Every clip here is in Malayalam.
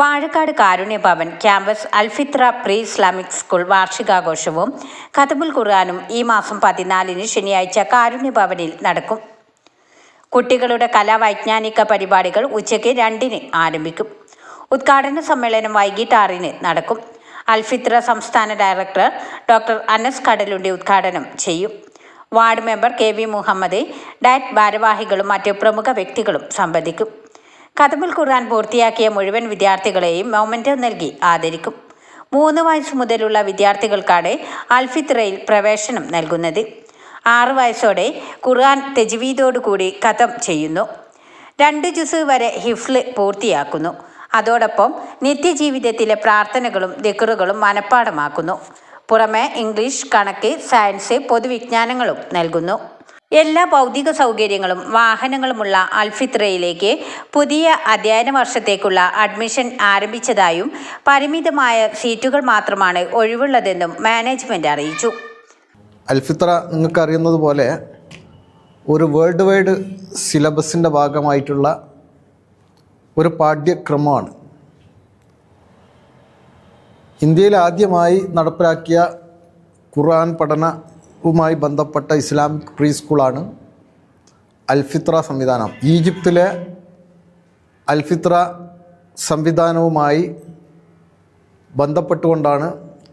Vazhakkad Karunya Bhavan campus Alfitra pre Islamic school വാർഷികാഘോഷവും കഥബുൽ ഖുർആാനും ഈ മാസം പതിനാലിന് ശനിയാഴ്ച കാരുണ്യ ഭവനിൽ നടക്കും. കുട്ടികളുടെ കലാവൈജ്ഞാനിക പരിപാടികൾ ഉച്ചയ്ക്ക് രണ്ടിന് ആരംഭിക്കും. ഉദ്ഘാടന സമ്മേളനം വൈകിട്ട് ആറിന് നടക്കും. അൽഫിത്ര സംസ്ഥാന ഡയറക്ടർ ഡോക്ടർ അനസ് കടലുണ്ടി ഉദ്ഘാടനം ചെയ്യും. Ward member K V Muhammad DIET ഭാരവാഹികളും മറ്റ് പ്രമുഖ വ്യക്തികളും സംബന്ധിക്കും. ഖതമുൽ ഖുർആൻ പൂർത്തിയാക്കിയ മുഴുവൻ വിദ്യാർത്ഥികളെയും മൊമെന്റോ നൽകി ആദരിക്കും. മൂന്ന് വയസ്സ് മുതലുള്ള വിദ്യാർത്ഥികൾക്കാണ് അൽഫിത്രയിൽ പ്രവേശനം നൽകുന്നത്. ആറു വയസ്സോടെ ഖുർആൻ തെജ്വീദോടുകൂടി കഥം ചെയ്യുന്നു. രണ്ട് ജുസ് വരെ ഹിഫ്ല് പൂർത്തിയാക്കുന്നു. അതോടൊപ്പം നിത്യജീവിതത്തിലെ പ്രാർത്ഥനകളും ദിക്കറുകളും മനഃപ്പാടമാക്കുന്നു പുറമെ ഇംഗ്ലീഷ് കണക്ക് സയൻസ് പൊതുവിജ്ഞാനങ്ങളും നൽകുന്നു. എല്ലാ ഭൗതിക സൗകര്യങ്ങളും വാഹനങ്ങളുമുള്ള അൽഫിത്രയിലേക്ക് പുതിയ അധ്യയന വർഷത്തേക്കുള്ള അഡ്മിഷൻ ആരംഭിച്ചതായും പരിമിതമായ സീറ്റുകൾ മാത്രമാണ് ഒഴിവുള്ളതെന്നും മാനേജ്മെന്റ് അറിയിച്ചു. അൽഫിത്ര നിങ്ങൾക്കറിയുന്നത് പോലെ ഒരു വേൾഡ് വൈഡ് സിലബസിന്റെ ഭാഗമായിട്ടുള്ള ഒരു പാഠ്യക്രമമാണ്. ഇന്ത്യയിൽ ആദ്യമായി നടപ്പിലാക്കിയ ഖുർആൻ പഠനവുമായി ബന്ധപ്പെട്ട ഇസ്ലാമിക് പ്രീ സ്കൂളാണ് അൽഫിത്ര സംവിധാനം. ഈജിപ്തിലെ അൽഫിത്ര സംവിധാനവുമായി ബന്ധപ്പെട്ടുകൊണ്ടാണ്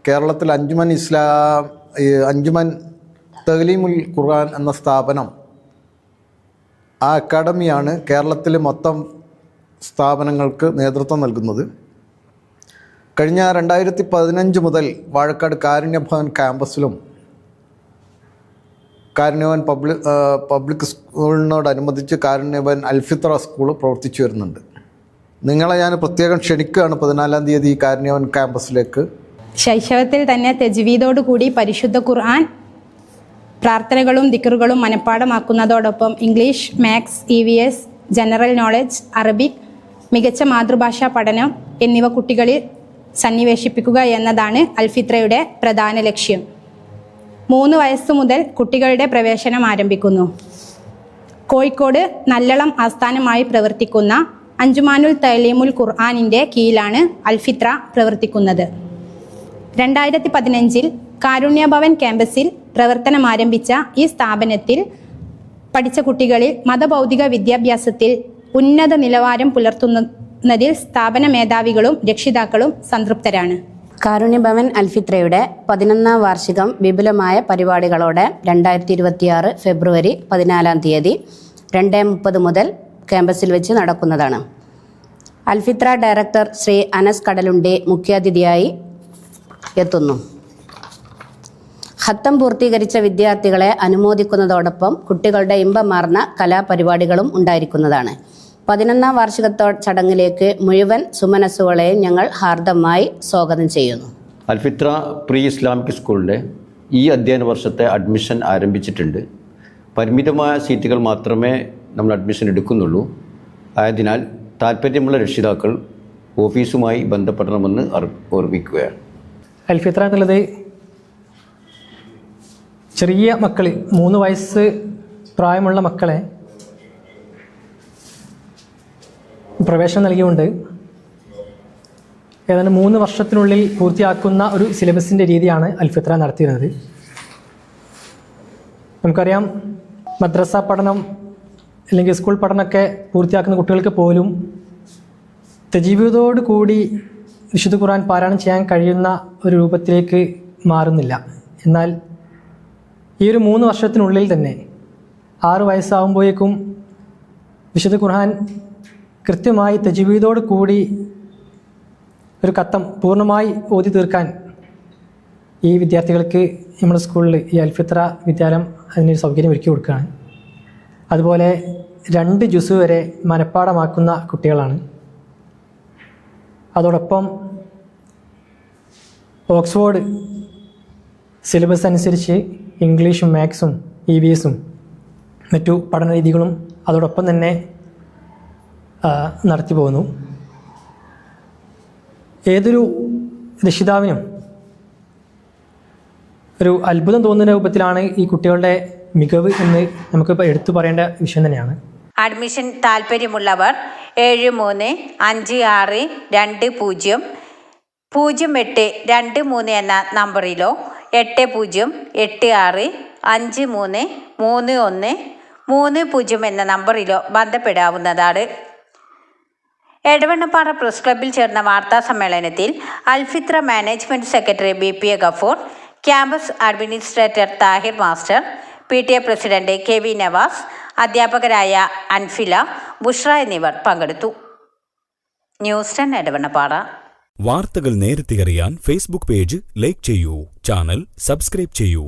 കേരളത്തിൽ അഞ്ചുമൻ ഇസ്ലാം അഞ്ചുമൻ തഹ്ലീമുൽ ഖുർആൻ എന്ന സ്ഥാപനം ആ അക്കാഡമിയാണ് കേരളത്തിൽ മൊത്തം സ്ഥാപനങ്ങൾക്ക് നേതൃത്വം നൽകുന്നത്. കഴിഞ്ഞ രണ്ടായിരത്തി പതിനഞ്ച് മുതൽ വാഴക്കാട് കാരുണ്യഭവൻ ക്യാമ്പസിലും കാരുണ്യഭവൻ പബ്ലിക് പബ്ലിക് സ്കൂളിനോടനുബന്ധിച്ച് കാരുണ്യവൻ അൽഫിത്ര സ്കൂൾ പ്രവർത്തിച്ചു വരുന്നുണ്ട്. നിങ്ങളെ ഞാൻ പ്രത്യേകം ക്ഷണിക്കുകയാണ് പതിനാലാം തീയതി ഈ കാരുണ്യഭവൻ ക്യാമ്പസിലേക്ക് ശൈശവത്തിൽ തന്നെ തെജ്വീദോടുകൂടി പരിശുദ്ധ ഖുർആൻ പ്രാർത്ഥനകളും ദിക്കറുകളും മനഃപ്പാടമാക്കുന്നതോടൊപ്പം English maths E V S general knowledge Arabic മികച്ച മാതൃഭാഷാ പഠനം എന്നിവ കുട്ടികളിൽ സന്നിവേശിപ്പിക്കുക എന്നതാണ് അൽഫിത്രയുടെ പ്രധാന ലക്ഷ്യം. മൂന്ന് വയസ്സ് മുതൽ കുട്ടികളുടെ പ്രവേശനം ആരംഭിക്കുന്നു. കോഴിക്കോട് നല്ലളം ആസ്ഥാനമായി പ്രവർത്തിക്കുന്ന അഞ്ചുമാനുൽ തലീമുൽ ഖുർആാനിന്റെ കീഴിലാണ് അൽഫിത്ര പ്രവർത്തിക്കുന്നത്. രണ്ടായിരത്തി പതിനഞ്ചിൽ കാരുണ്യഭവൻ ക്യാമ്പസിൽ പ്രവർത്തനം ആരംഭിച്ച ഈ സ്ഥാപനത്തിൽ പഠിച്ച കുട്ടികളിൽ മതഭൗതിക വിദ്യാഭ്യാസത്തിൽ ഉന്നത നിലവാരം പുലർത്തുന്നതിൽ സ്ഥാപന മേധാവികളും രക്ഷിതാക്കളും സംതൃപ്തരാണ്. കാരുണ്യഭവൻ അൽഫിത്രയുടെ പതിനൊന്നാം വാർഷികം വിപുലമായ പരിപാടികളോടെ രണ്ടായിരത്തി ഇരുപത്തിയാറ് ഫെബ്രുവരി പതിനാലാം തീയതി രണ്ട് മുപ്പത് മുതൽ ക്യാമ്പസിൽ വെച്ച് നടക്കുന്നതാണ്. അൽഫിത്ര ഡയറക്ടർ ശ്രീ അനസ് കടലുണ്ടി മുഖ്യാതിഥിയായി എത്തുന്നു. ഹത്തം പൂർത്തീകരിച്ച വിദ്യാർത്ഥികളെ അനുമോദിക്കുന്നതോടൊപ്പം കുട്ടികളുടെ ഇമ്പമാർന്ന കലാപരിപാടികളും ഉണ്ടായിരിക്കുന്നതാണ്. പതിനൊന്നാം വാർഷികത്തോ ചടങ്ങിലേക്ക് മുഴുവൻ സുമനസ്സുകളെയും ഞങ്ങൾ ഹാർദമായി സ്വാഗതം ചെയ്യുന്നു. അൽഫിത്ര പ്രീ ഇസ്ലാമിക് സ്കൂളിന്റെ ഈ അധ്യയന വർഷത്തെ അഡ്മിഷൻ ആരംഭിച്ചിട്ടുണ്ട്. പരിമിതമായ സീറ്റുകൾ മാത്രമേ നമ്മൾ അഡ്മിഷൻ എടുക്കുന്നുള്ളൂ. ആയതിനാൽ താല്പര്യമുള്ള രക്ഷിതാക്കൾ ഓഫീസുമായി ബന്ധപ്പെടണമെന്ന് ഓർമ്മിക്കുകയാണ്. അൽഫിത്ര എന്നുള്ളത് ചെറിയ മക്കളിൽ മൂന്ന് വയസ്സ് പ്രായമുള്ള മക്കളെ പ്രവേശനം നൽകിയുണ്ട്. ഏതാണ്ട് മൂന്ന് വർഷത്തിനുള്ളിൽ പൂർത്തിയാക്കുന്ന ഒരു സിലബസിന്റെ രീതിയാണ് അൽഫിത്ര നടത്തിയിരുന്നത്. നമുക്കറിയാം മദ്രസ പഠനം അല്ലെങ്കിൽ സ്കൂൾ പഠനമൊക്കെ പൂർത്തിയാക്കുന്ന കുട്ടികൾക്ക് പോലും തജീവിതോട് കൂടി വിശുദ്ധ ഖുർആൻ പാരായണം ചെയ്യാൻ കഴിയുന്ന ഒരു രൂപത്തിലേക്ക് മാറുന്നില്ല. എന്നാൽ ഈ ഒരു മൂന്ന് വർഷത്തിനുള്ളിൽ തന്നെ ആറ് വയസ്സാകുമ്പോഴേക്കും വിശുദ്ധ ഖുർആൻ കൃത്യമായി തെജുവീതോട് കൂടി ഒരു കത്തം പൂർണമായി ഓതി തീർക്കാൻ ഈ വിദ്യാർത്ഥികൾക്ക് നമ്മുടെ സ്കൂളിൽ ഈ അൽഫിത്ര വിദ്യാലയം അതിനൊരു സൗകര്യം ഒരുക്കി കൊടുക്കുകയാണ്. അതുപോലെ രണ്ട് ജ്യൂസ് വരെ മനഃപ്പാടമാക്കുന്ന കുട്ടികളാണ്. അതോടൊപ്പം ഓക്സ്ഫോർഡ് സിലബസ് അനുസരിച്ച് ഇംഗ്ലീഷും മാത്സും ഇ വി എസും മറ്റു പഠന രീതികളും അതോടൊപ്പം തന്നെ നടത്തി പോകുന്നു. ഏതൊരു രക്ഷിതാവിനും ഒരു അത്ഭുതം തോന്നുന്ന രൂപത്തിലാണ് ഈ കുട്ടികളുടെ മികവ് എന്ന് നമുക്കിപ്പോൾ എടുത്തു പറയേണ്ട വിഷയം തന്നെയാണ്. അഡ്മിഷൻ താല്പര്യമുള്ളവർ ഏഴ് മൂന്ന് അഞ്ച് ആറ് രണ്ട് പൂജ്യം പൂജ്യം എട്ട് രണ്ട് മൂന്ന് എന്ന നമ്പറിലോ എട്ട് പൂജ്യം എട്ട് ആറ് അഞ്ച് മൂന്ന് മൂന്ന് ഒന്ന് മൂന്ന് പൂജ്യം എന്ന നമ്പറിലോ ബന്ധപ്പെടാവുന്നതാണ്. എടവണ്ണപ്പാറ പ്രസ് ക്ലബ്ബിൽ ചേർന്ന വാർത്താ സമ്മേളനത്തിൽ Alfitra management secretary B P A Gafoor campus administrator Thahir master P T A president K V Navas അധ്യാപകരായ അൻഫില ബുഷ്ര എന്നിവർ പങ്കെടുത്തു. News ten Edavannappara. വാർത്തകൾ നേരത്തെ അറിയാൻ ഫേസ്ബുക്ക് പേജ് ലൈക്ക് ചെയ്യൂ ചാനൽ സബ്സ്ക്രൈബ് ചെയ്യൂ.